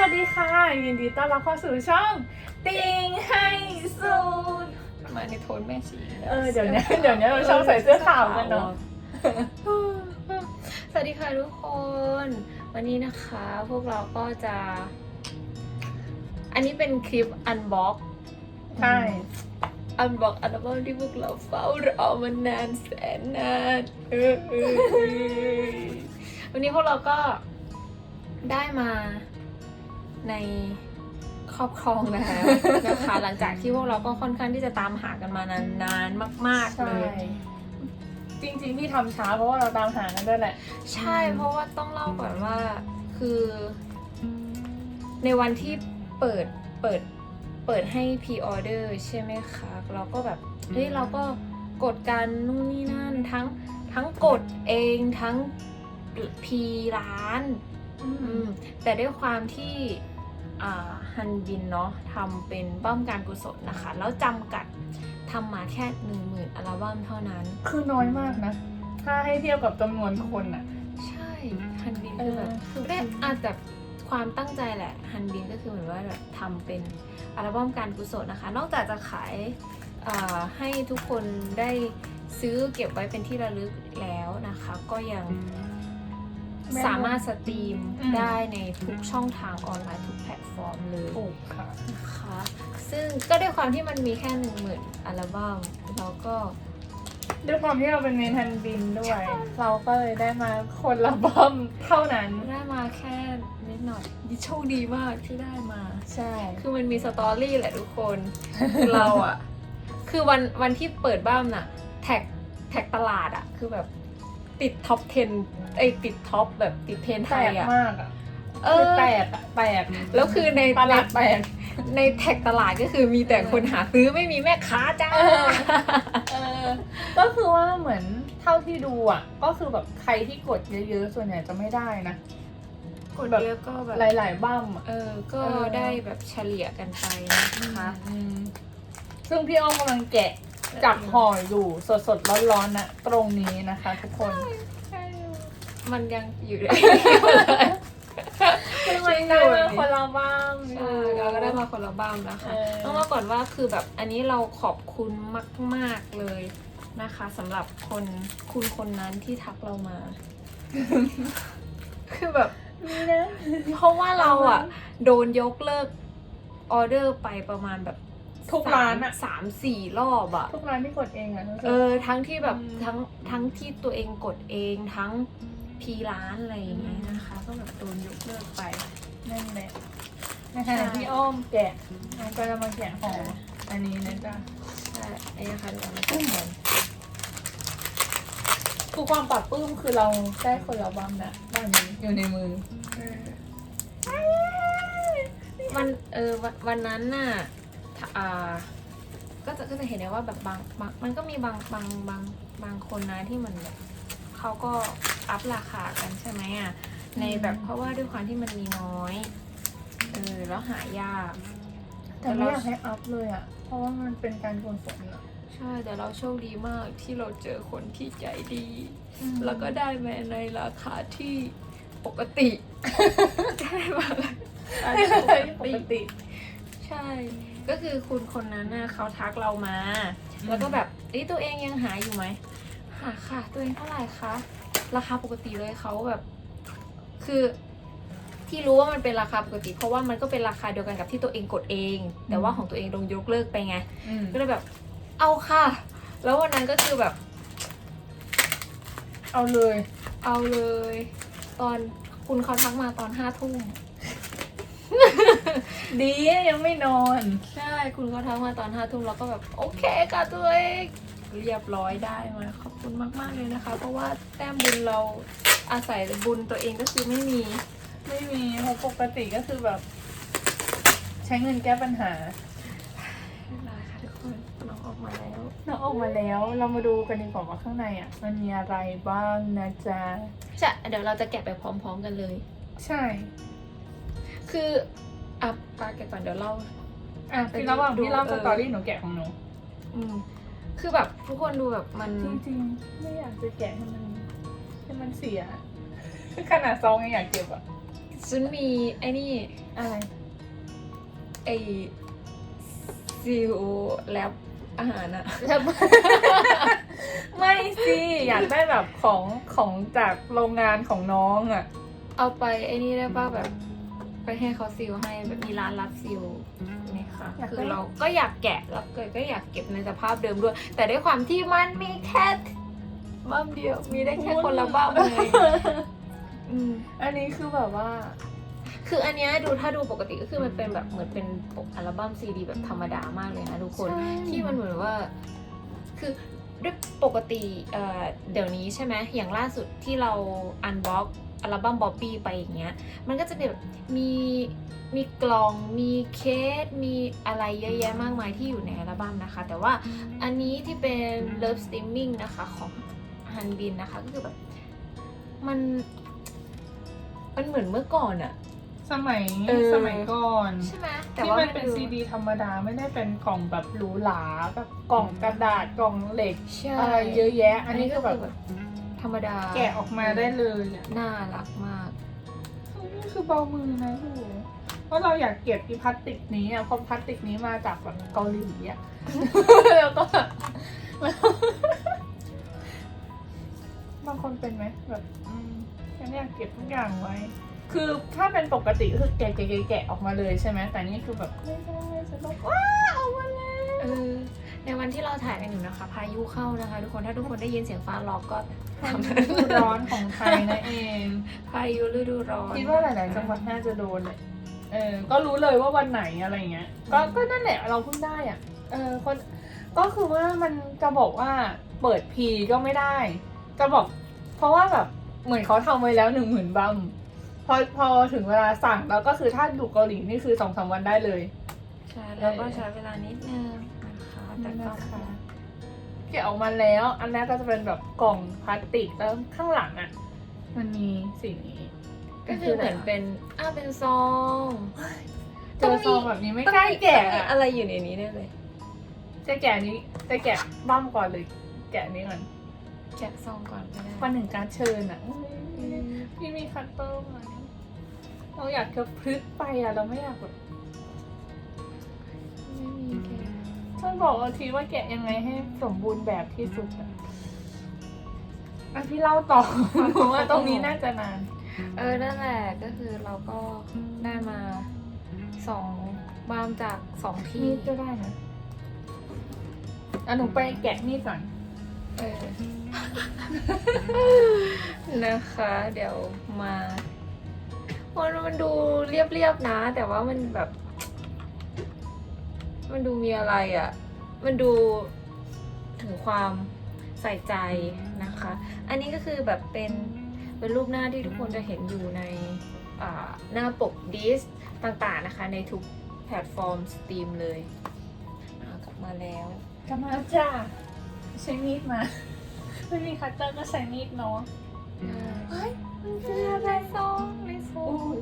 วัสดีค่ะ ยินดีต้อนรับเข้าสู่ช่อง ติงให้สุดมาในโทนแม่ชีเออเดี๋ยวนี้เดี๋ยวนี้เราชอบใส่เสื้อขาวกันเนาะสวัสดีค่ะทุกคน วันนี้นะคะ พวกเราก็จะ อันนี้เป็นคลิปอันบ็อกใช่อันบ็อกอัลบั้มที่พวกเราเฝ้ารอมานานแสนนานเออเออเออวันนี้พวกเราก็ได้มา ในครอบครองนะคะนะคะหลังจากที่พวกเราก็ค่อนข้างที่จะตามหากันมานานๆมากๆใช่เลย จริงๆที่ทำช้าเพราะว่าเราตามหากันด้วยแหละ ใช่เพราะว่าต้องเล่าก่อนว่าคือ ในวันที่เปิดเปิดเปิดให้พ r ออเดอร์ใช่ไหมคะ เราก็แบบเฮ้ยเราก็กดกันนู่นนี่นั่นทั้งทั้งกดเองทั้งพีร้าน อืมแต่ด้วยความที่อ่าฮันบินเนาะทำเป็นบ้ามการกุศลนะคะ แล้วจำกัดทำมาแค่หนึ่งหมื่นอัลบั้มเท่านั้น คือน้อยมากนะ ถ้าให้เทียบกับจำนวนคนอะใช่ฮันบินคือแบบเออได้อาจจะความตั้งใจแหละฮันบินก็คือเหมือนว่าแบบทำเป็นอัลบั้มการกุศลนะคะ นอกจากจะขายอ่าให้ทุกคนได้ซื้อเก็บไว้เป็นที่ระลึกแล้วนะคะ ก็ยัง สามารถสตรีมได้ในทุกช่องทางออนไลน์ทุกแพลตฟอร์มเลยถูกค่ะ นะคะซึ่งก็ด้วยความที่มันมีแค่หนึ่งหมื่นอัลบั้มแล้วก็ ด้วยความที่เราเป็นเมนทันบินด้วย เราก็เลยได้มาคนละบอมเท่านั้น ได้มาแค่นิดหน่อยโชคดีมากที่ได้มา ใช่ คือมันมีสตอรี่แหละทุกคนคือเราอะคือวันวันที่เปิดบ้ามน่ะ แท็กแท็กตลาดอะคือแบบ ติดท็อป 10 ไอยติดท็อปแบบติดเทรนด์ไทแปลยกอะมากอะเอคืออ แปลกอะแปลกแล้วคือในตลาดแปลก ในแท็กตลาดก็คือมีแต่คนหาซื้อไม่มีแม่ค้าจ้า เออ เออก็คือว่าเหมือนเท่าที่ดูอะ ก็คือแบบใครที่กดเยอะๆ ส่วนใหญ่จะไม่ได้นะ กดเยอะก็แบบ หลายๆบ้ามอะ เออ ก็เออ ได้แบบเฉลี่ยกันไปนะคะอืมซึ่งพี่อ้อมกำลังแกะ จับห่ออยู่สดๆร้อนๆนะตรงนี้นะคะ ทุกคนมันยังอยู่ในคือมันได้มาคนละบ้ามใช่เราก็ได้มาคนละบ้ามนะคะเออต้องว่าก่อนว่าคือแบบอันนี้เราขอบคุณมาก ๆเลยนะคะสำหรับคนคุณคนนั้นที่ทักเรามา คือแบบนี่นะเพราะว่าเราอะโดนยกเลิกออเดอร์ไปประมาณแบบ ทุกร้านอะสามสี่รอบอะทุกร้านที่กดเองอะรู้สึกเออทั้งที่แบบอืมทั้งทั้งที่ตัวเองกดเองทั้งพีร้านอะไรอย่างเงี้ยนะคะ ก็แบบโดนยกเลิกไปนั่นแหละนะใช่คะพี่อ้อมแกะแล้วก็จะมาแกะห่ออันนี้นะจ๊ะใช่ไอ้นะคะเดี๋ยวเรามาจัดกันคือความปรับปลื้มคือเราได้คนละบ้ามนะบ้านนี้อยู่ในมือวันเออวันวันนั้นน่ะถ้าอ่า ก็จะก็จะเห็นได้ว่าแบบบางบางมันก็มีบางบางบางบางคนนะที่เหมือนแบบเขาก็อัพราคากันใช่ไหมอะในแบบเพราะว่าด้วยความที่มันมีน้อยเออแล้วหายากแต่ไม่อยากให้อัพเลยอะ เพราะว่ามันเป็นการกุศลอะใช่แต่เราโชคดีมากที่เราเจอคนที่ใจดี แล้วก็ได้มาในราคาที่ปกติได้มาราคาที่ปกติ ใช่ ก็คือคุณคนนั้นน่ะเขาทักเรามา แล้วก็แบบเอ้ยตัวเองยังหาอยู่ไหมหาค่ะ ตัวเองเท่าไหร่คะราคาปกติเลยเขาแบบ คือที่รู้ว่ามันเป็นราคาปกติ เพราะว่ามันก็เป็นราคาเดียวกันกับที่ตัวเองกดเอง แต่ว่าของตัวเองโดนยกเลิกไปไงอืมก็เลยแบบ เอาค่ะ แล้ววันนั้นก็คือแบบ เอาเลย เอาเลย ตอนคุณเขาทักมาตอนห้าทุ่ม ดียังไม่นอน ใช่ คุณเขาทักมาตอนห้าทุ่มแล้วก็แบบ โอเคค่ะตัวเองเรียบร้อยได้มาขอบคุณมาก ๆ เลยนะคะ เพราะว่าแต้มบุญเราอาศัยบุญตัวเองก็คือไม่มี ไม่มีเพราะปกติก็คือแบบ ใช้เงินแก้ปัญหาไม่เป็นไรค่ะทุกคนน้องออกมาแล้วเราออกมาแล้วเรามาดูกันดีกว่าว่าข้างในอะ มันมีอะไรบ้างนะจ๊ะ จะเดี๋ยวเราจะแกะไปพร้อม ๆ กันเลย ใช่ คือ อะปาแกะก่อนเดี๋ยวเล่า อะคือระหว่างที่เล่าดูสเออตอรี่หนูแกะของหนู อืม คือแบบทุกคนดูแบบมัน จริงๆ ไม่อยากจะแกะให้มันให้มันเสีย ขนาดซองยังอยากเก็บอะฉันมีไอ้นี่อะไร ไอซิลแลบอาหารอะไม่สิ อยากได้แบบของของจากโรงงานของน้องอะเอาไปไอ้นี่ได้ป่ะแบบ ไปให้เขาซิลให้แบบมีร้านรับซิลนี่ค่ะอยากได้ คือเราก็อยากแกะแล้วก็ก็อยากเก็บในสภาพเดิมด้วย แต่ด้วยความที่มันมีแค่บ้ามเดียวมีได้แค่คนละบ้ามเลยอืม อันนี้คือแบบว่า คืออันเนี้ยดูถ้าดูปกติก็คือมันเป็นแบบเหมือนเป็นปกอัลบั้มซีดีแบบธรรมดามากเลยนะทุกคนใช่ที่มันเหมือนว่า คือด้วยปกติเอ่อเดี๋ยวนี้ใช่ไหมอย่างล่าสุดที่เราอันบ็อก อัลบั้มบ๊อบบี้ไปอย่างเงี้ย มันก็จะเป็นแบบมีมีกล่องมีเคส มีอะไรเยอะแยะมากมายที่อยู่ในอัลบั้มนะคะ แต่ว่าอันนี้ที่เป็น Love Streaming นะคะของฮันบินนะคะ ก็คือแบบ มันมันเหมือนเมื่อก่อนอะสมัยเออ สมัยก่อนใช่ไหมแต่ที่ว่ามันเป็นดูซีดีธรรมดาไม่ได้เป็นกล่องแบบหรูหราแบบกล่องกระดาษกล่องเหล็กใช่ อะไรเยอะแยะ อันนี้ก็แบบ ธรรมดาแกะออกมาได้เลยอะน่ารักมาก นี่คือเบามือนะดูเพราะเราอยากเก็บอีพลาสติกนี้อะเพราะพลาสติกนี้มาจากแบบเกาหลีอะแล้วก็บางคนเป็นไหมแบบอืมฉันอยากเก็บทุกอย่างไว้ คือถ้าเป็นปกติก็คือแกะแกะแกะแกะออกมาเลยใช่ไหมแต่นี่คือแบบไม่ได้ฉันต้องว้าวออกมาแล้วเออ ในวันที่เราถ่ายกันอยู่นะคะ พายุเข้านะคะ ทุกคนถ้าทุกคนได้ยินเสียงฟ้าร้องก็ความฤดูร้อนของไทยนะเอง พายุฤดูร้อนคิดว่าหลายๆจังหวัดน่าจะโดนเลยเออ ก็รู้เลยว่าวันไหนอะไรเงี้ย ก็ก็นั่นแหละเราเพิ่งได้อะ เออคนก็คือว่ามันจะบอกว่าเปิดพีก็ไม่ได้ จะบอก เพราะว่าแบบเหมือนเขาทำไว้แล้วหนึ่งหมื่นบัมพอพอถึงเวลาสั่งแล้วก็คือถ้าดูเกาหลีนี่คือสองสามวันได้เลย ใช่ แล้วก็ใช้เวลานิดนึงนะคะ แต่ก็นะคะแกะออกมาแล้ว อันแรกก็จะเป็นแบบกล่องพลาสติกแล้วข้างหลังอะ มันมีสิ่งนี้ก็คือเหมือนเป็นอ้าวเป็นซองเจอซองแบบนี้ไม่กล้าแกะต้องมีอะอะไรอยู่ในนี้ได้เลยจะแกะนี้จะแกะบ้ามก่อนเลยแกะนี้ก่อนแกะซองก่อนก็ได้วันหนึ่งการดเชิญอะอุ๊ยพี่มีคัตเตอร์ไหมเราอยากจะพลึกไปอะเราไม่อยากแบบไม่มีแกะช่วยบอกเราทีว่าแกะยังไงให้สมบูรณ์แบบที่สุดอะอะพี่เล่าต่อเพราะว่าตรงนี้น่าจะนาน เออ นั่นแหละ ก็คือเราก็ได้มาสองบามจากสองที่มีดก็ได้นะอะหนูไปแกะมีดก่อน เออ นะคะ เดี๋ยวมามันมันดูเรียบๆนะ แต่ว่ามันแบบ มันดูมีอะไรอะ่ะ มันดูถึงความใส่ใจนะคะ อันนี้ก็คือแบบเป็นเป็นรูปหน้าที่ทุกคนจะเห็นอยู่ในอ่าหน้าปกดิสต่างๆนะคะ ในทุกแพลตฟอร์มสตรีมเลยอ่ากลับมาแล้วกลับมาแล้วจ้าใช้มีดมา ไม่มีคัตเตอร์ก็ใช้มีดเนาะเฮ้ยมันคืออะไรซองในซอง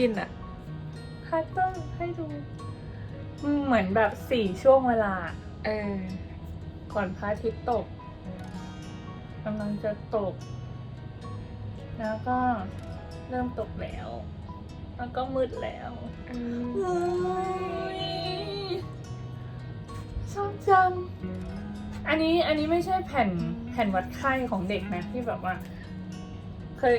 บินอะพาสเตอร์ให้ดูมันเหมือนแบบสี่ช่วงเวลา เออ ก่อนพระอาทิตย์ตกกำลังจะตก แล้วก็เริ่มตกแล้ว แล้วก็มืดแล้วชอบจัง อันนี้อันนี้ไม่ใช่แผ่นแผ่นวัดไข้ของเด็กนะที่แบบว่า เคย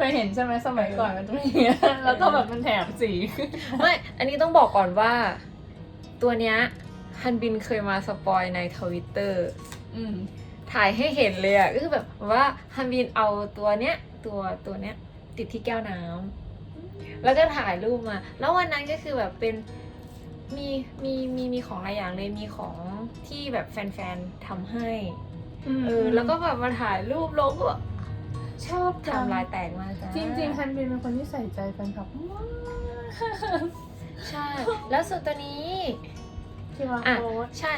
เคยเห็นใช่ไหมสมัยก่อนมันจะมีอย่างเงี้ยแล้วก็แบบมันแถบสีขึ้นไม่ อันนี้ต้องบอกก่อนว่า ตัวเนี้ยฮันบินเคยมาสปอยในทวิตเตอร์อืม ถ่ายให้เห็นเลยอะก็คือแบบว่าฮันบินเอาตัวเนี้ยตัวตัวเนี้ยติดที่แก้วน้ำแล้วก็ถ่ายรูปมา แล้ววันนั้นก็คือแบบเป็นมีมีมีมีของหลายอย่างเลยมีของที่แบบแฟนๆทำให้ เออแล้วก็แบบมาถ่ายรูปลงก็แบบ ชอบจังทำลายแตกมากจ้าจริงๆฮันบินเป็นคนที่ใส่ใจแฟนคลับมากใช่ แล้วส่วนตัวนี้ที่ว่าอะ โค้ดใช่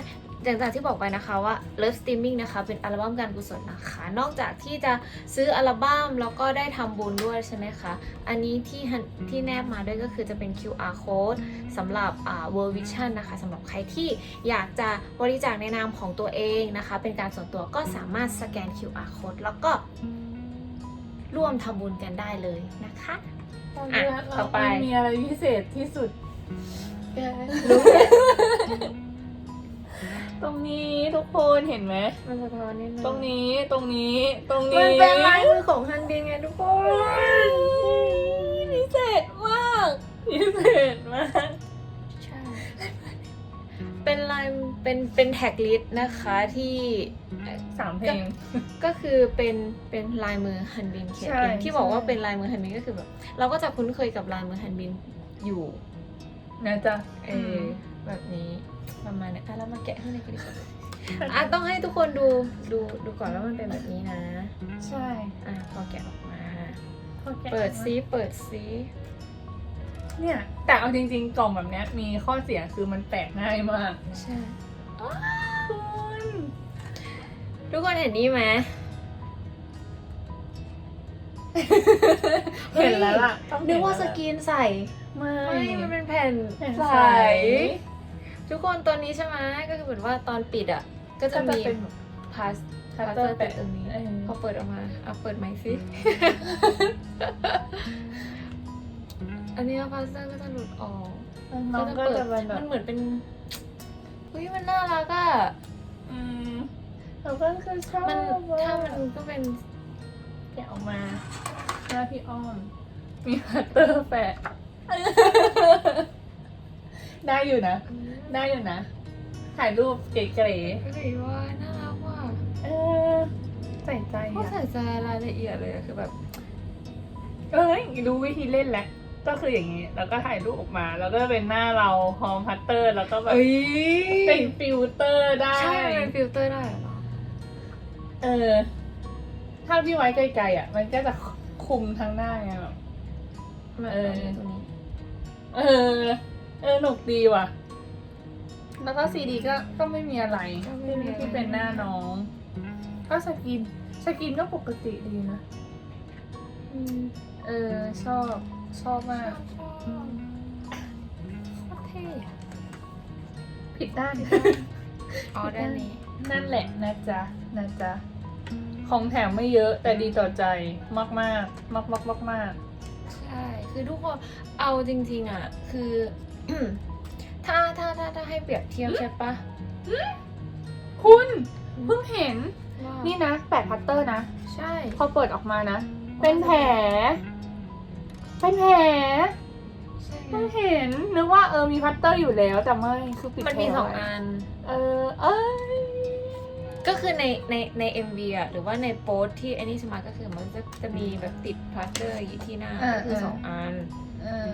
อย่างจากที่บอกไปนะคะว่า Love Streaming นะคะ เป็นอัลบั้มการกุศลนะคะ นอกจากที่จะซื้ออัลบั้มแล้วก็ได้ทำบุญด้วยใช่ไหมคะ อันนี้ที่หันที่แนบมาด้วยก็คือจะเป็น QR code สำหรับอ่า World Vision นะคะสำหรับใครที่อยากจะบริจาคในนามของตัวเองนะคะ เป็นการส่วนตัวก็สามารถสแกน QR code แล้วก็ ร่วมทำบุญกันได้เลยนะคะอะต่อไป มันมีอะไรพิเศษที่สุดรู้ตรงนี้ทุกคนเห็นไหม มันสะท้อนนิดนึงตรงนี้ตรงนี้ตรงนี้มันเป็นลายมือของฮันบินไงทุกคน พิเศษมากพิเศษมากใช่ เป็นลายเป็นเป็นแท็กลิสต์นะคะที่สามเพลง ก็คือเป็นเป็นลายมือฮันบินเขียนใช่เองที่บอกว่าใช่เป็นลายมือฮันบินก็คือแบบเราก็จะคุ้นเคยกับลายมือฮันบินอยู่นะจ๊ะเออแบบนี้ประมาณเนี้ยอะเรามาแกะข้างในกันดีกว่าอะต้องให้ทุกคนดูดูดูก่อนว่ามันเป็นแบบนี้นะ ใช่อะพอแกะออกมาพอแกะเปิดซิเปิดซิ เนี่ย แต่เอาจริง ๆ กล่องแบบเนี้ยมีข้อเสียคือมันแตกง่ายมากใช่คุณทุกคนเห็นนี่ไหมเห็นแล้วล่ะต้องเห็นึกว่าแล้สล่ะกรีนใส่ไม่ ไม่มันเป็นแผ่นแผ่นใส ใสทุกคนตัวนี้ใช่ไหมก็คือเหมือนว่าตอนปิดอะ ก็จะก็จะมีเป็นพาสคัพาตสเตเตออร์ร์แปะติดตรงนี้ เออ พอเปิดออกมาเอาเปิดไหมค์สิ อันนี้พาสเตอร์ก็จะหลุดออกน้องก็จะเป็นแบมับนเหมือนเป็นเฮ้ยมันน่ารักอะ อืมเราก็คือชอบมันว่ถ้ามันก็เป็นแกะออกมาหน้าพี่อ้อม มีคัตเตอร์แปะ ได้อยู่นะ ได้อยู่นะ ถ่ายรูปเก๋ก็เลยว่าน่ารักว่ะๆเออใส่ใจเขาอะใส่ใจรายละเอียดเลยอะคือแบบ เอ้ยรู้วิธีเล่นแล้ว ก็คืออย่างนี้แล้วก็ถ่ายรูปออกมา แล้วก็เป็นหน้าเราพร้อมพัตเตอร์ แล้วก็แบบเอ้ยเป็นฟิลเตอร์ได้ใช่มันเป็นฟิลเตอร์ได้เหรอเออ ถ้าพี่ไว้ไกลๆอะ มันก็จะคุมทั้งหน้าไงแบบมาเออตรงนี้เออ เออหนุกดีว่ะ แล้วก็ซีดีก็ก็ไม่มีอะไรที่ที่เป็นหน้าน้อง ก็สกิน สกินก็ปกติดีนะอืมเออชอบ ชอบมากชอบโคตรเท่อะผิดด้านอ๋อด้านนี้ นั่นแหละนะจ๊ะนะจ๊ะของแถมไม่เยอะแต่ดีต่อใจมากมากมากมากมากมากใช่คือทุกคนเอาจริง ๆ อะ คือ ถ้าถ้าถ้าถ้าให้เปรียบเทียบใช่ปะๆคุณเพิ่งเห็นว่านี่นะแปดพัตเตอร์นะ ใช่ พอเปิดออกมานะ เป็นแผล เป็นแผลใช่ไงเพิ่งเห็นนึกว่าเออมีพัตเตอร์อยู่แล้วแต่ไม่คือปิดมันมีแผลสองไว้อัน เออเอ้ยก็คือในในใน MV อะหรือว่าในโป๊สที่ไอ้นี่สมาก็คือมันจะจะมีแบบติดพลาสเตอร์อยู่ที่หน้าอ่าก็คืออ่าสองอันเออ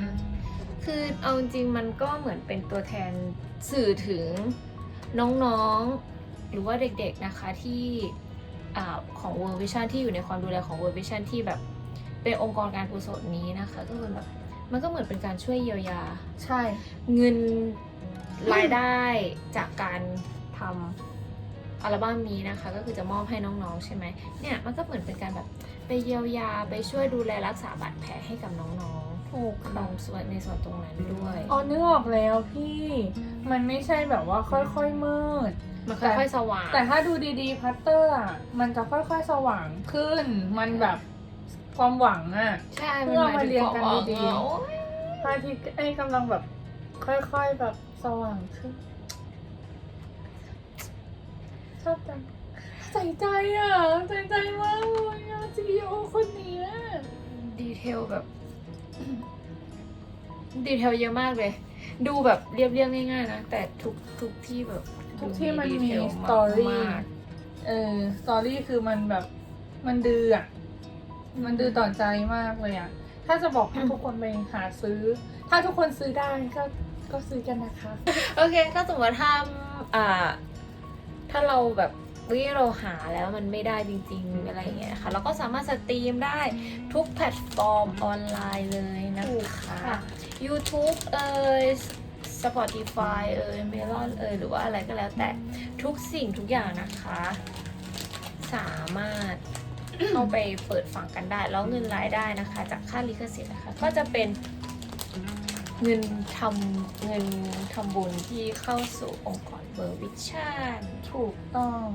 คือเอาจริงๆมันก็เหมือนเป็นตัวแทนสื่อถึงน้องๆ หรือว่าเด็กๆนะคะที่อาของ World Vision ที่อยู่ในความดูแลของ World Vision ที่แบบ เป็นองค์กรการกุศลนี้นะคะ ก็คือแบบมันก็เหมือนเป็นการช่วยเยียวยา ใช่ เงินรายได้จากการทำอัลบั้มนี้นะคะ ก็คือจะมอบให้น้องๆใช่ไหมเนี่ยมันก็เหมือนเป็นการแบบไปเยียวยาไปช่วยดูแลรักษาบาดแผลให้กับน้องถูกๆตค่ะรงส่วนในส่วนตรงนั้นด้วยอ๋อนึกออกแล้วพี่ มันไม่ใช่แบบว่าค่อยๆมืดมันค่อยๆสว่าง แต่ถ้าดูดีๆพัตเตอร์อะมันจะค่อยๆสว่างขึ้น มันแบบ ความหวังอะใช่เพื่อเอามาเรียงกันดีๆๆพระอาทิตย์ไอ้ยกำลังแบบ ค่อยๆแบบสว่างขึ้นชอบจังใส่ใจอะใส่ใจมากเลยอะจีโอคนเนี้ยดีเทลแบบ ดีเทลเยอะมากเลย ดูแบบเรียบๆง่ายๆนะ แต่ทุกทุกที่แบบทุกที่มันดีมีเทลสตอรี่มากเออสตอรี่คือมันแบบมันดื้ออะ มันดื้อต่อใจมากเลยอะ ถ้าจะบอกให้ทุกคนไปหาซื้อ ถ้าทุกคนซื้อได้ก็ก็ซื้อกันนะคะๆโอเค ถ้าสมมติว่าถ้าอ่า ถ้าเราแบบวิเราหาแล้วมันไม่ได้จริงๆอะไรอย่างเงี้ยค่ะเราก็สามารถสตรีมได้ทุกแพลตฟอร์มออนไลน์เลยนะถูกคะค่ะ YouTube เอ่ย Spotify เอ่ย Melon เอ่ย หรือว่าอะไรก็แล้วแต่ทุกสิ่งทุกอย่างนะคะ สามารถ เข้าไปเปิดฟังกันได้ แล้วเงินรายได้นะคะ จากค่าลิขสิทธิ์นะคะ ก็จะเป็นเงินทำเงินทำบุญที่เข้าสู่องค์กรเบอร์วิชั่นถูกต้อง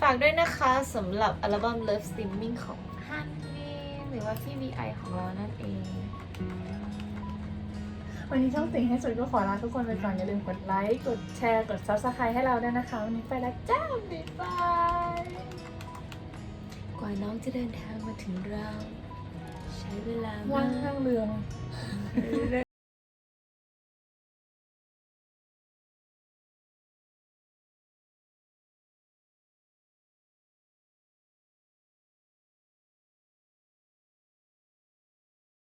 ฝากด้วยนะคะสำหรับอัลบั้ม Love Streaming ของฮันนี่หรือว่าพี่ VI ของเรานั่นเอง วันนี้ช่องติ่งให้สุดก็ขอลาทุกคนไปก่อนอย่าลืมกดไลค์ กดแชร์ กด subscribe ให้เราด้วยนะคะ วันนี้ไปแล้วจ้าบ๊ายบาย ว่าน้องจะเดินทางมาถึงเรา ใช้เวลาว่างมาข้ากงเรือเรื่